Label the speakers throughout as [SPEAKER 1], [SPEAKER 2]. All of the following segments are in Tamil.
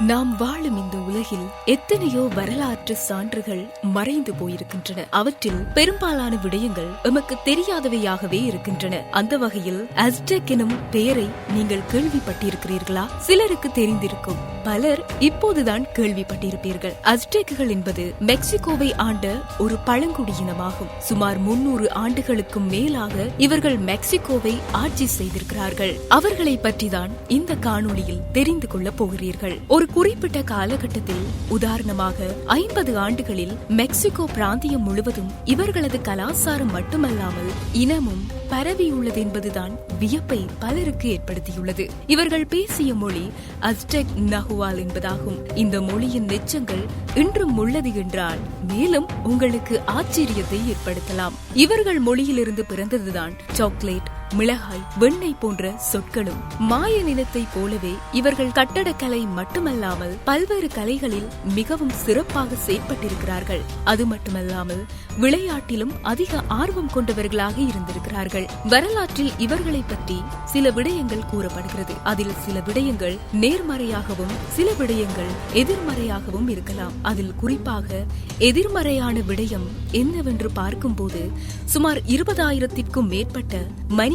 [SPEAKER 1] நாம் வாழும் இந்த உலகில் எத்தனையோ வரலாற்று சான்றுகள் மறைந்து போயிருக்கின்றன. அவற்றில் பெரும்பாலான விடயங்கள் எமக்கு தெரியாதவையாகவே இருக்கின்றன. அந்த வகையில் அஸ்டெக் எனும் பெயரை நீங்கள் கேள்விப்பட்டிருக்கிறீர்களா? சிலருக்கு தெரிந்திருக்கும். பலர் இப்போதுதான் கேள்விப்பட்டிருப்பீர்கள். அஸ்டேக்குகள் என்பது மெக்சிகோவை ஆண்ட ஒரு பழங்குடியினமாகும். சுமார் முன்னூறு ஆண்டுகளுக்கும் மேலாக இவர்கள் மெக்சிகோவை ஆட்சி செய்திருக்கிறார்கள். அவர்களை பற்றிதான் இந்த காணொளியில் தெரிந்து கொள்ளப் போகிறீர்கள். ஒரு குறிப்பிட்ட காலகட்டத்தில் உதாரணமாக ஐம்பது ஆண்டுகளில் மெக்சிகோ பிராந்தியம் முழுவதும் இவர்களது கலாச்சாரம் மட்டுமல்லாமல் இனமும் பரவியுள்ளது என்பதுதான் வியப்பை பலருக்கு ஏற்படுத்தியுள்ளது. இவர்கள் பேசிய மொழி அஸ்டெக் நகுவால் என்பதாகும். இந்த மொழியின் நெச்சங்கள் இன்றும் உள்ளது என்றால் மேலும் உங்களுக்கு ஆச்சரியத்தை ஏற்படுத்தலாம். இவர்கள் மொழியிலிருந்து பிறந்ததுதான். சாக்லேட் மிளகாய் வெண்ணெய் போன்ற சொற்களும் மாய நிலத்தை போலவே இவர்கள் கட்டடக்கலை மட்டுமல்லாமல் பல்வேறு கலைகளில் மிகவும் சிறப்பாக செயற்பட்டிருக்கிறார்கள். அது மட்டுமல்லாமல் விளையாட்டிலும் அதிக ஆர்வம் கொண்டவர்களாக இருந்திருக்கிறார்கள். வரலாற்றில் இவர்களை பற்றி சில விடயங்கள் கூறப்படுகிறது. அதில் சில விடயங்கள் நேர்மறையாகவும் சில விடயங்கள் எதிர்மறையாகவும் இருக்கலாம். அதில் குறிப்பாக எதிர்மறையான விடயம் என்னவென்று பார்க்கும்போது சுமார் இருபதாயிரத்திற்கும் மேற்பட்ட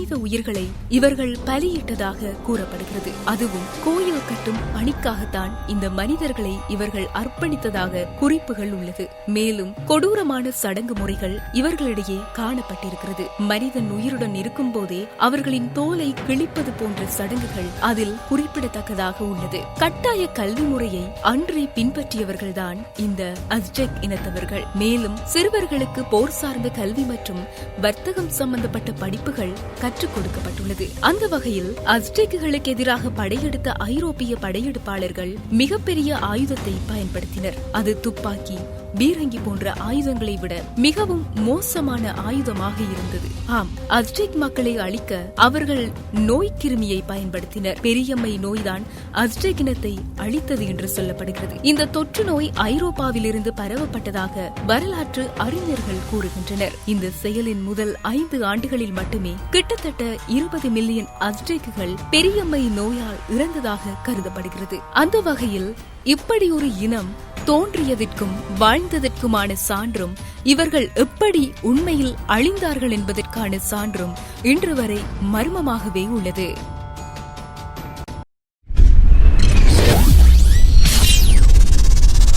[SPEAKER 1] மனித உயிர்களை இவர்கள் பலியிட்டதாக கூறப்படுகிறது. அதுவும் கோயில் கட்டும் பணிக்காகத்தான் இந்த மனிதர்களை இவர்கள் அர்ப்பணித்ததாக குறிப்புகள் உள்ளது. மேலும் கொடூரமான சடங்கு முறைகள் இவர்களிடையே காணப்பட்டிருக்கிறது. மனிதன் உயிருடன் இருக்கும் போதே அவர்களின் தோலை கிழிப்பது போன்ற சடங்குகள் அதில் குறிப்பிடத்தக்கதாக உள்ளது. கட்டாய கல்வி முறையை அன்றே பின்பற்றியவர்கள்தான் இந்த அஸ்டெக் இனத்தவர்கள். மேலும் சிறுவர்களுக்கு போர் சார்ந்த கல்வி மற்றும் வர்த்தகம் சம்பந்தப்பட்ட படிப்புகள் கற்றுக் கொடுக்கப்பட்டுள்ளது. அந்த வகையில் அஸ்டெக்குகளுக்கு எதிராக படையெடுத்த ஐரோப்பிய படையெடுப்பாளர்கள் மிகப்பெரிய ஆயுதத்தை பயன்படுத்தினர். அது துப்பாக்கி பீரங்கி போன்ற ஆயுதங்களை விட மிகவும் மோசமான ஆயுதமாக இருந்தது. ஆம் அஸ்டிக் மக்களை அழிக்க அவர்கள் நோய் கிருமியை பயன்படுத்தினர். பெரியம்மை நோய்தான் அஸ்டிக் இனத்தை அழித்தது என்று சொல்லப்படுகிறது. இந்த தொற்று நோய் ஐரோப்பாவிலிருந்து பரவப்பட்டதாக வரலாற்று அறிஞர்கள் கூறுகின்றனர். இந்த செயலின் முதல் ஐந்து ஆண்டுகளில் மட்டுமே கிட்டத்தட்ட இருபது மில்லியன் அஸ்டிக்குகள் பெரியம்மை நோயால் இறந்ததாக கருதப்படுகிறது. அந்த வகையில் இப்படி ஒரு இனம் தோன்றியதற்கும் வாழ்ந்ததற்குமான சான்றும் இவர்கள் எப்படி உண்மையில் அழிந்தார்கள் என்பதற்கான சான்றும் இன்று வரை மர்மமாகவே உள்ளது.